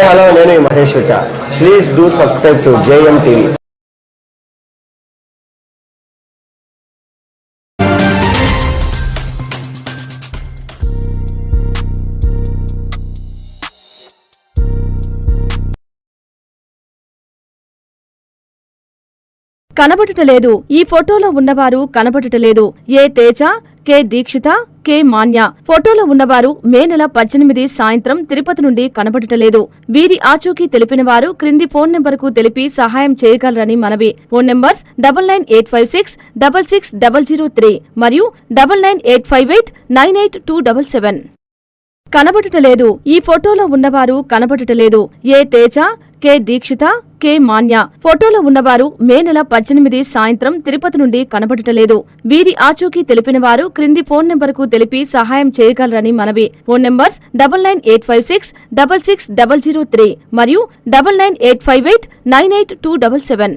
Hello నేను Mahesh Vitta. Please do subscribe to JM TV కనబడటలేదు ఈ ఫోటోలో ఉన్నవారు కనబడటలేదు A Teja K Dikshita K Manya. ఫోటోలో ఉన్నవారు మే నెల పద్దెనిమిది సాయంత్రం తిరుపతి నుండి కనబడుటలేదు. వీరి ఆచూకీ తెలిపిన వారు క్రింది ఫోన్ నెంబర్కు తెలిపి సహాయం చేయగలరని మనవి. Phone numbers double nine eight five six double six double zero three మరియు double nine eight five eight nine eight two double seven. కనబడుటలేదు. ఈ ఫోటోలో ఉన్నవారు కనబడుటలేదు. A Teja K Dikshita K. Manya. ఫోటోలో ఉన్నవారు మే నెల పద్దెనిమిది సాయంత్రం తిరుపతి నుండి కనబడటలేదు. వీరి ఆచూకీ తెలిపిన వారు క్రింది ఫోన్ నెంబర్కు తెలిపి సహాయం చేయగలరని మనవి. Phone numbers double nine eight five six double six double zero three మరియు double nine eight five eight nine eight two double seven.